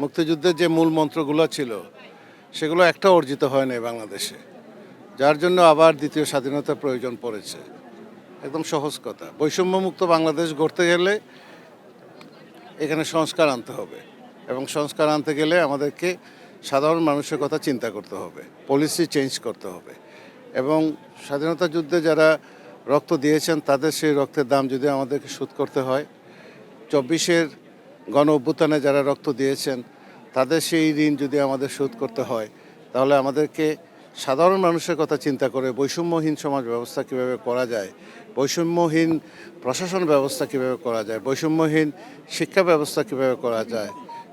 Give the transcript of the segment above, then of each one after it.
মুক্তিযুদ্ধের যে মূল মন্ত্রগুলো ছিল, সেগুলো একটা অর্জিত হয় নাই বাংলাদেশে, যার জন্য আবার দ্বিতীয় স্বাধীনতার প্রয়োজন পড়েছে। একদম সহজ কথা। বৈষম্যমুক্ত বাংলাদেশ গড়তে গেলে এখানে সংস্কার আনতে হবে এবং সংস্কার আনতে গেলে আমাদেরকে সাধারণ মানুষের কথা চিন্তা করতে হবে পলিসি চেঞ্জ করতে হবে। এবং স্বাধীনতা যুদ্ধে যারা রক্ত দিয়েছেন, তাদের সেই রক্তের দাম যদি আমাদেরকে শোধ করতে হয়, চব্বিশের গণ অভ্যুত্থানে যারা রক্ত দিয়েছেন, তাদের সেই ঋণ যদি আমাদের শোধ করতে হয়, তাহলে আমাদেরকে সাধারণ মানুষের কথা চিন্তা করে বৈষম্যহীন সমাজ ব্যবস্থা কীভাবে করা যায়, বৈষম্যহীন প্রশাসন ব্যবস্থা কীভাবে করা যায়, বৈষম্যহীন শিক্ষা ব্যবস্থা কীভাবে করা যায়,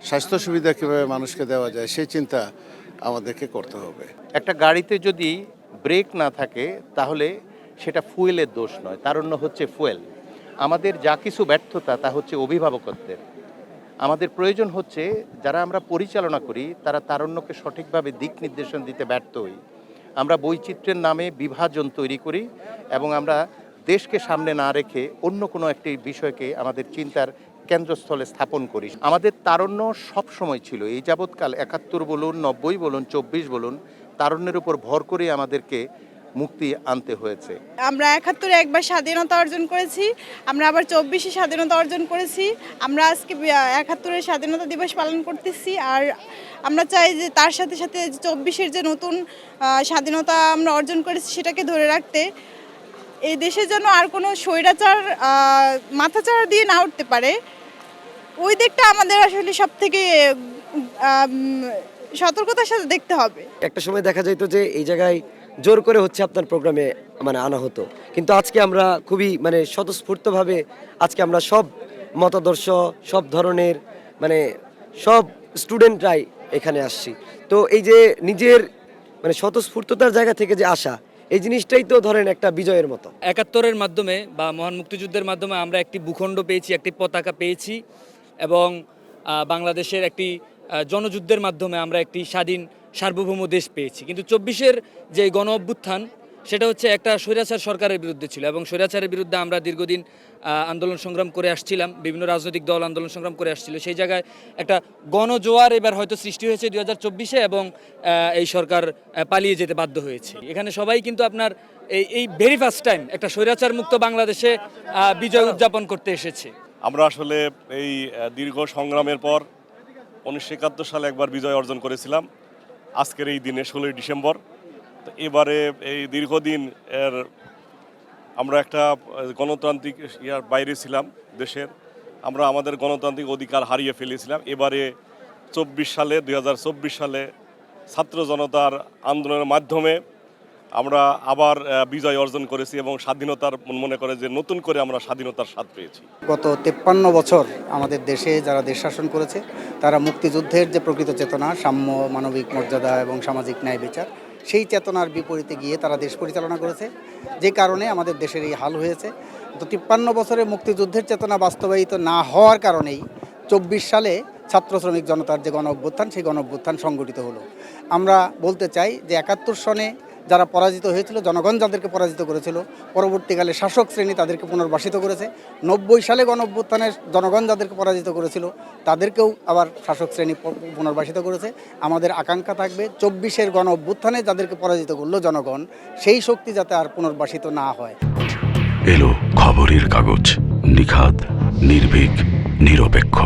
স্বাস্থ্য সুবিধা কীভাবে মানুষকে দেওয়া যায়, সেই চিন্তা আমাদেরকে করতে হবে। একটা গাড়িতে যদি ব্রেক না থাকে, তাহলে সেটা ফুয়েলের দোষ নয়, তারণ্য হচ্ছে ফুয়েল। আমাদের যা কিছু ব্যর্থতা, তা হচ্ছে অভিভাবকত্বের। আমাদের প্রয়োজন হচ্ছে যারা আমরা পরিচালনা করি, তারা তারণ্যকে সঠিকভাবে দিক নির্দেশন দিতে ব্যর্থ হই। আমরা বৈচিত্র্যের নামে বিভাজন তৈরি করি এবং আমরা দেশকে সামনে না রেখে অন্য কোনো একটি বিষয়কে আমাদের চিন্তার কেন্দ্রস্থলে স্থাপন করি। আমাদের তারণ্য সব সময় ছিল। এই যাবৎকাল একাত্তর বলুন, নব্বই বলুন, চব্বিশ বলুন, তারণ্যের উপর ভর করে আমাদেরকে মুক্তি আনতে হয়েছে। আমরা একাত্তরে একবার স্বাধীনতা অর্জন করেছি আমরা আবার চব্বিশে স্বাধীনতা অর্জন করেছি আমরা আজকে একাত্তরের স্বাধীনতা দিবস পালন করতেছি আর আমরা চাই যে তার সাথে সাথে চব্বিশের যে নতুন স্বাধীনতা আমরা অর্জন করেছি সেটাকে ধরে রাখতে এই দেশে যেন আর কোনো স্বৈরাচার মাথাচাড়া দিয়ে না উঠতে পারে ওই দিকটা আমাদের আসলে সব থেকে সতর্কতার সাথে দেখতে হবে। একটা সময় দেখা যাইতো যে এই জায়গায় জোর করে হচ্ছে আপনার প্রোগ্রামে মানে আনা হতো। কিন্তু আজকে আমরা খুবই মানে স্বতঃস্ফূর্তভাবে আজকে আমরা সব মতাদর্শ, সব ধরনের মানে সব স্টুডেন্টরাই এখানে আসছি। তো এই যে নিজের মানে স্বতঃস্ফূর্ততার জায়গা থেকে যে আসা, এই জিনিসটাই তো ধরেন একটা বিজয়ের মতো। একাত্তরের মাধ্যমে বা মহান মুক্তিযুদ্ধের মাধ্যমে আমরা একটি ভূখণ্ড পেয়েছি, একটি পতাকা পেয়েছি এবং বাংলাদেশের একটি জনযুদ্ধের মাধ্যমে আমরা একটি স্বাধীন সার্বভৌম দেশ পেয়েছি। কিন্তু চব্বিশের যে গণ অভ্যুত্থান, সেটা হচ্ছে একটা স্বৈরাচার সরকারের বিরুদ্ধে ছিল এবং স্বৈরাচারের বিরুদ্ধে আমরা দীর্ঘদিন আন্দোলন সংগ্রাম করে আসছিলাম, বিভিন্ন রাজনৈতিক দল আন্দোলন সংগ্রাম করে আসছিল। সেই জায়গায় একটা গণজোয়ার এবার হয়তো সৃষ্টি হয়েছে দুই হাজার চব্বিশে এবং এই সরকার পালিয়ে যেতে বাধ্য হয়েছে। এখানে সবাই কিন্তু আপনার এই এই ভেরি ফার্স্ট টাইম একটা স্বৈরাচার মুক্ত বাংলাদেশে বিজয় উদযাপন করতে এসেছে। আমরা আসলে এই দীর্ঘ সংগ্রামের পর উনিশশো একাত্তর সালে একবার বিজয় অর্জন করেছিলাম। আজকের এই দিনে ষোলোই ডিসেম্বর। তো এবারে এই দীর্ঘদিন এর আমরা একটা গণতান্ত্রিক ইয়ার বাইরে ছিলাম দেশের। আমরা আমাদের গণতান্ত্রিক অধিকার হারিয়ে ফেলেছিলাম। এবারে চব্বিশ সালে দু হাজার চব্বিশ সালে ছাত্র জনতার আন্দোলনের মাধ্যমে আমরা আবার বিজয় অর্জন করেছি এবং স্বাধীনতার মনে করে যে নতুন করে আমরা স্বাধীনতার স্বাদ পেয়েছি। গত তেপ্পান্ন বছর আমাদের দেশে যারা দেশ শাসন করেছে, তারা মুক্তিযুদ্ধের যে প্রকৃত চেতনা, সাম্য, মানবিক মর্যাদা এবং সামাজিক ন্যায় বিচার, সেই চেতনার বিপরীতে গিয়ে তারা দেশ পরিচালনা করেছে। যে কারণে আমাদের দেশের এই হাল হয়েছে। তো তিপ্পান্ন বছরে মুক্তিযুদ্ধের চেতনা বাস্তবায়িত না হওয়ার কারণেই চব্বিশ সালে ছাত্র শ্রমিক জনতার যে গণ অভ্যুত্থান সেই গণ অভ্যুত্থান সংগঠিত হলো। আমরা বলতে চাই যে একাত্তর সনে যারা পরাজিত হয়েছিল, জনগণ যাদেরকে পরাজিত করেছিল, পরবর্তীকালে শাসক শ্রেণি তাদেরকে পুনর্বাসিত করেছে। নব্বই সালে গণ অভ্যুত্থানে জনগণ যাদেরকে পরাজিত করেছিল, তাদেরকেও আবার শাসক শ্রেণি পুনর্বাসিত করেছে। আমাদের আকাঙ্ক্ষা থাকবে, চব্বিশের গণ অভ্যুত্থানে যাদেরকে পরাজিত করল জনগণ, সেই শক্তি যাতে আর পুনর্বাসিত না হয়। এলো খবরের কাগজ, নিখাদ, নির্ভীক, নিরপেক্ষ।